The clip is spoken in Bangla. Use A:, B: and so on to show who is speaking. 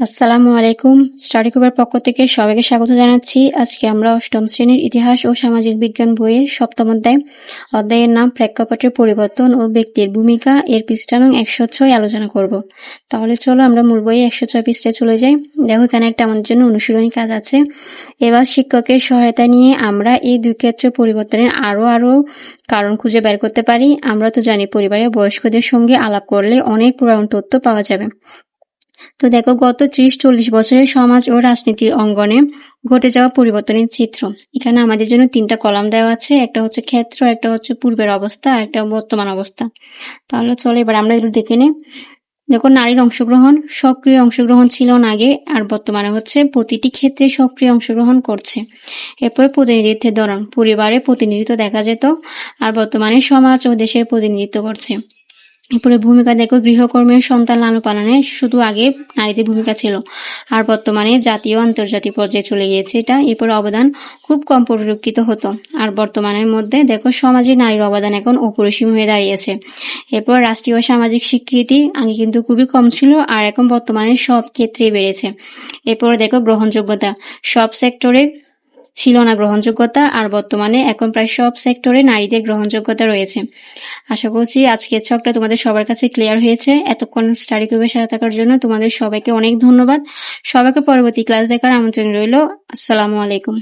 A: আসসালামু আলাইকুম। স্টাডি কুবের পক্ষ থেকে সবাইকে স্বাগত জানাচ্ছি। আজকে আমরা অষ্টম শ্রেণির ইতিহাস ও সামাজিক বিজ্ঞান বইয়ের সপ্তম অধ্যায়, অধ্যায়ের নাম প্রেক্ষাপটের পরিবর্তন ও ব্যক্তির ভূমিকা এর পৃষ্ঠা নং একশো ছয় আলোচনা করব। তাহলে চলো আমরা মূল বইয়ে একশো ছয় পৃষ্ঠায় চলে যাই। দেখো, এখানে একটা আমাদের জন্য অনুশীলনী কাজ আছে। এবার শিক্ষকের সহায়তা নিয়ে আমরা এই দুই ক্ষেত্রে পরিবর্তনের আরও আরও কারণ খুঁজে বের করতে পারি। আমরা তো জানি, পরিবারের বয়স্কদের সঙ্গে আলাপ করলে অনেক পুরাণ তথ্য পাওয়া যাবে। তো দেখো, গত ত্রিশ চল্লিশ বছরের সমাজ ও রাজনীতির অঙ্গনে ঘটে যাওয়া পরিবর্তনের চিত্র। এখানে আমাদের জন্য তিনটা কলাম দেওয়া আছে, একটা হচ্ছে ক্ষেত্র, একটা হচ্ছে পূর্বের অবস্থা, আর একটা বর্তমান অবস্থা। তাহলে চলো এবার আমরা এগুলো দেখে নিই। দেখো, নারীর অংশগ্রহণ, সক্রিয় অংশগ্রহণ ছিল না আগে, আর বর্তমানে হচ্ছে প্রতিটি ক্ষেত্রে সক্রিয় অংশগ্রহণ করছে। এরপরে প্রতিনিধিত্বের ধরন, পরিবারে প্রতিনিধিত্ব দেখা যেত, আর বর্তমানে সমাজ ও দেশের প্রতিনিধিত্ব করছে। এরপরে ভূমিকা দেখো, গৃহকর্মের সন্তান লালন পালনে শুধু আগে নারীদের ভূমিকা ছিল। আর বর্তমানে জাতীয় আন্তর্জাতিক পর্যায়ে চলে গিয়েছে এটা। এরপরে অবদান খুব কম পরিলক্ষিত হতো। আর বর্তমানের মধ্যে দেখো, সমাজে নারীর অবদান এখন অপরিসীম হয়ে দাঁড়িয়েছে। এরপর রাষ্ট্রীয় সামাজিক স্বীকৃতি আগে কিন্তু খুবই কম ছিল, আর এখন বর্তমানে সব ক্ষেত্রেই বেড়েছে। এরপরে দেখো, গ্রহণযোগ্যতা। সব সেক্টরে ছিল না গ্রহণযোগ্যতা, আর বর্তমানে এখন প্রায় সব সেক্টরে নারীদের গ্রহণযোগ্যতা রয়েছে। আশা করছি আজকের ছকটা তোমাদের সবার কাছে ক্লিয়ার হয়েছে। এতক্ষণ স্টাডি কিউবের সাথে থাকার জন্য তোমাদের সবাইকে অনেক ধন্যবাদ। সবাইকে পরবর্তী ক্লাস দেখার আমন্ত্রণ রইল। আসসালামু আলাইকুম।